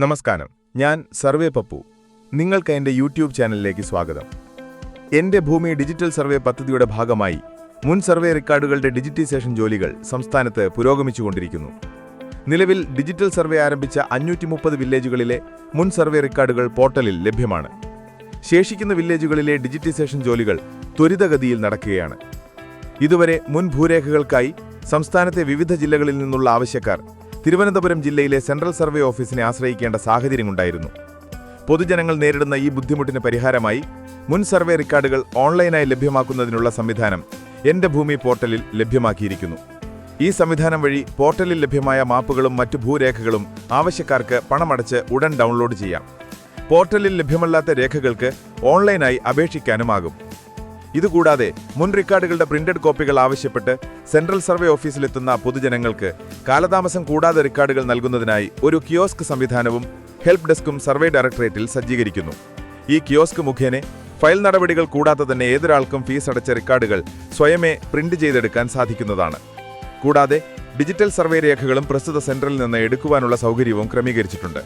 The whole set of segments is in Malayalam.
നമസ്കാരം. ഞാൻ സർവേ പപ്പു. നിങ്ങൾക്ക് എന്റെ യൂട്യൂബ് ചാനലിലേക്ക് സ്വാഗതം. എന്റെ ഭൂമി ഡിജിറ്റൽ സർവേ പദ്ധതിയുടെ ഭാഗമായി മുൻ സർവേ റെക്കോർഡുകളുടെ ഡിജിറ്റൈസേഷൻ ജോലികൾ സംസ്ഥാനത്ത് പുരോഗമിച്ചുകൊണ്ടിരിക്കുന്നു. നിലവിൽ ഡിജിറ്റൽ സർവേ ആരംഭിച്ച അഞ്ഞൂറ്റി മുപ്പത് വില്ലേജുകളിലെ മുൻ സർവേ റെക്കോർഡുകൾ പോർട്ടലിൽ ലഭ്യമാണ്. ശേഷിക്കുന്ന വില്ലേജുകളിലെ ഡിജിറ്റൈസേഷൻ ജോലികൾ ത്വരിതഗതിയിൽ നടക്കുകയാണ്. ഇതുവരെ മുൻ ഭൂരേഖകൾക്കായി സംസ്ഥാനത്തെ വിവിധ ജില്ലകളിൽ നിന്നുള്ള ആവശ്യക്കാർ തിരുവനന്തപുരം ജില്ലയിലെ സെൻട്രൽ സർവേ ഓഫീസിനെ ആശ്രയിക്കേണ്ട സാഹചര്യം സാഹചര്യമുണ്ടായിരുന്നു. പൊതുജനങ്ങൾ നേരിടുന്ന ഈ ബുദ്ധിമുട്ടിന് പരിഹാരമായി മുൻ സർവേ റെക്കോർഡുകൾ ഓൺലൈനായി ലഭ്യമാക്കുന്നതിനുള്ള സംവിധാനം എന്റെ ഭൂമി പോർട്ടലിൽ ലഭ്യമാക്കിയിരിക്കുന്നു. ഈ സംവിധാനം വഴി പോർട്ടലിൽ ലഭ്യമായ മാപ്പുകളും മറ്റു ഭൂരേഖകളും ആവശ്യക്കാർക്ക് പണമടച്ച് ഉടൻ ഡൗൺലോഡ് ചെയ്യാം. പോർട്ടലിൽ ലഭ്യമല്ലാത്ത രേഖകൾക്ക് ഓൺലൈനായി അപേക്ഷിക്കാനുമാകും. ഇതുകൂടാതെ മുൻ റെക്കോർഡുകളുടെ പ്രിന്റഡ് കോപ്പികൾ ആവശ്യപ്പെട്ട് സെൻട്രൽ സർവേ ഓഫീസിലെത്തുന്ന പൊതുജനങ്ങൾക്ക് കാലതാമസം കൂടാതെ റെക്കോർഡുകൾ നൽകുന്നതിനായി ഒരു കിയോസ്ക് സംവിധാനവും ഹെൽപ്പ് ഡെസ്കും സർവേ ഡയറക്ടറേറ്റിൽ സജ്ജീകരിക്കുന്നു. ഈ കിയോസ്ക് മുഖേന ഫയൽ നടപടികൾ കൂടാതെ തന്നെ ഏതൊരാൾക്കും ഫീസ് അടച്ച റെക്കോർഡുകൾ സ്വയമേ പ്രിന്റ് ചെയ്തെടുക്കാൻ സാധിക്കുന്നതാണ്. കൂടാതെ ഡിജിറ്റൽ സർവേ രേഖകളും പ്രസ്തുത സെൻട്രലിൽ നിന്ന് എടുക്കുവാനുള്ള സൗകര്യവും ക്രമീകരിച്ചിട്ടുണ്ട്.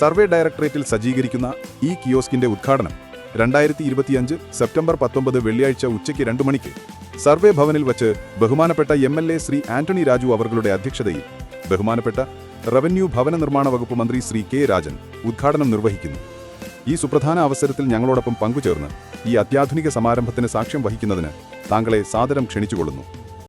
സർവേ ഡയറക്ടറേറ്റിൽ സജ്ജീകരിക്കുന്ന ഈ കിയോസ്കിന്റെ ഉദ്ഘാടനം രണ്ടായിരത്തി ഇരുപത്തിയഞ്ച് സെപ്റ്റംബർ പത്തൊമ്പത് വെള്ളിയാഴ്ച ഉച്ചയ്ക്ക് രണ്ടു മണിക്ക്. സർവേ ഭവനിൽ വച്ച് ബഹുമാനപ്പെട്ട എം ശ്രീ ആന്റണി രാജു അവരുടെ അധ്യക്ഷതയിൽ ബഹുമാനപ്പെട്ട റവന്യൂ ഭവന നിർമ്മാണ വകുപ്പ് മന്ത്രി ശ്രീ കെ രാജൻ ഉദ്ഘാടനം നിർവഹിക്കുന്നു. ഈ സുപ്രധാന അവസരത്തിൽ ഞങ്ങളോടൊപ്പം പങ്കുചേർന്ന് ഈ അത്യാധുനിക സമാരംഭത്തിന് സാക്ഷ്യം വഹിക്കുന്നതിന് താങ്കളെ സാദരം ക്ഷണിച്ചുകൊള്ളുന്നു.